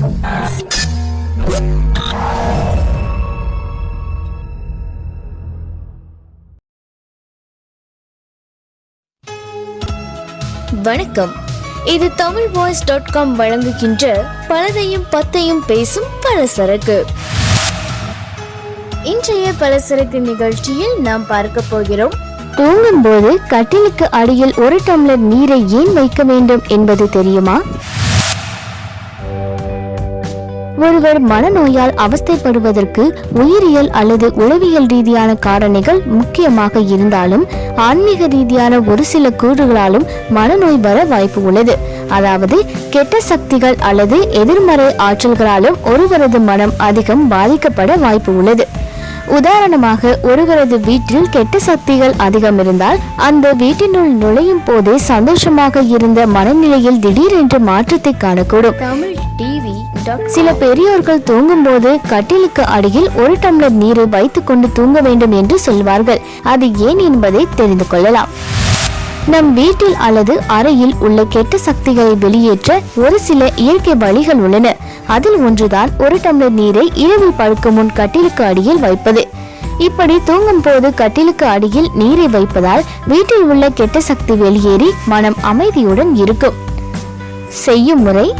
வணக்கம். இது Tamil voice dot com வழங்குகின்ற பலதையும் பத்தையும் பேசும் பலசரக்கு. இன்றைய பலசரக்கு நிகழ்ச்சியில் நாம் பார்க்க போகிறோம். தூங்கும்போது கட்டிலுக்கு அடியில் ஒரு டம்ளர் நீரை ஏன் வைக்க வேண்டும் என்பது தெரியுமா? ஒருவர் மனநோயால் அவஸ்தைப்படுவதற்கு உயிரியல் அல்லது உளவியல் ரீதியான காரணிகள் முக்கியமாக இருந்தாலும் ஆன்மீக ரீதியான ஒரு சில கூறுகளாலும் மனநோய் வர வாய்ப்பு உள்ளது. அதாவது கெட்ட சக்திகள் அல்லது எதிர்மறை ஆற்றல்களாலும் ஒருவரது மனம் அதிகம் பாதிக்கப்பட வாய்ப்பு உள்ளது. உதாரணமாக ஒருவரது வீட்டில் கெட்ட சக்திகள் அதிகம் இருந்தால் அந்த வீட்டினுள் நுழையும் போதே சந்தோஷமாக இருந்த மனநிலையில் திடீரென்று மாற்றத்தை காணக்கூடும். தமிழ் சில பெரியோர்கள் தூங்கும்போது கட்டிலுக்கு அடியில் ஒரு டம்ளர் நீரை வைத்துக் கொண்டு தூங்க வேண்டும் என்று சொல்வார்கள். அது ஏன் என்பதை தெரிந்து கொள்ளலாம். நம் வீட்டில் அல்லது அறையில் உள்ள கெட்ட சக்திகளை வெளியேற்ற ஒரு சில இயற்கை வழிகள் உள்ளன. அதில் ஒன்றுதான் ஒரு டம்ளர் நீரை இரவில் படுக்கும் முன் கட்டிலுக்கு அடியில் வைப்பது. இப்படி தூங்கும் போது கட்டிலுக்கு அடியில் நீரை வைப்பதால் வீட்டில் உள்ள கெட்ட சக்தி வெளியேறி மனம் அமைதியுடன் இருக்கும். செய்யும் முறை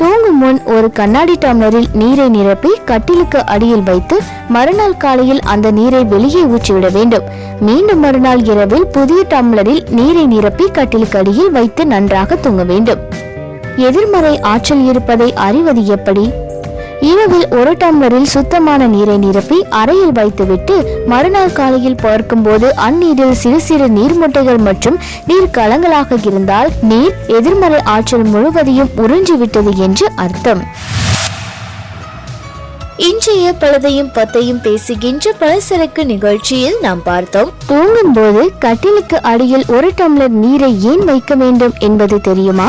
தூங்கும் முன் ஒரு கண்ணாடி டம்ளரில் நீரை நிரப்பி கட்டிலுக்கு அடியில் வைத்து மறுநாள் காலையில் அந்த நீரை வெளியே ஊற்றிவிட வேண்டும். மீண்டும் மறுநாள் இரவில் புதிய டம்ளரில் நீரை நிரப்பி கட்டிலுக்கு அடியில் வைத்து நன்றாக தூங்க வேண்டும். எதிர்மறை ஆற்றல் இருப்பதை அறிவது எப்படி? இரவில் ஒரு டம்ளரில் சுத்தமான நீரை நிரப்பி அறையில் வைத்துவிட்டு மறுநாள் காலையில் பார்க்கும்போது அந்நீரில் சிறு சிறு நீர்முட்டைகள் மற்றும் நீர் கலங்களாக இருந்தால் நீர் எதிர்மறை ஆற்றல் முழுவதையும் உறிஞ்சிவிட்டது என்று அர்த்தம். இன்றைய பழுதையும் பத்தையும் பேசுகின்ற பலசரக்கு நிகழ்ச்சியில் நாம் பார்த்தோம். தூங்கும்போது கட்டிலுக்கு அடியில் ஒரு டம்ளர் நீரை ஏன் வைக்க வேண்டும் என்பது தெரியுமா?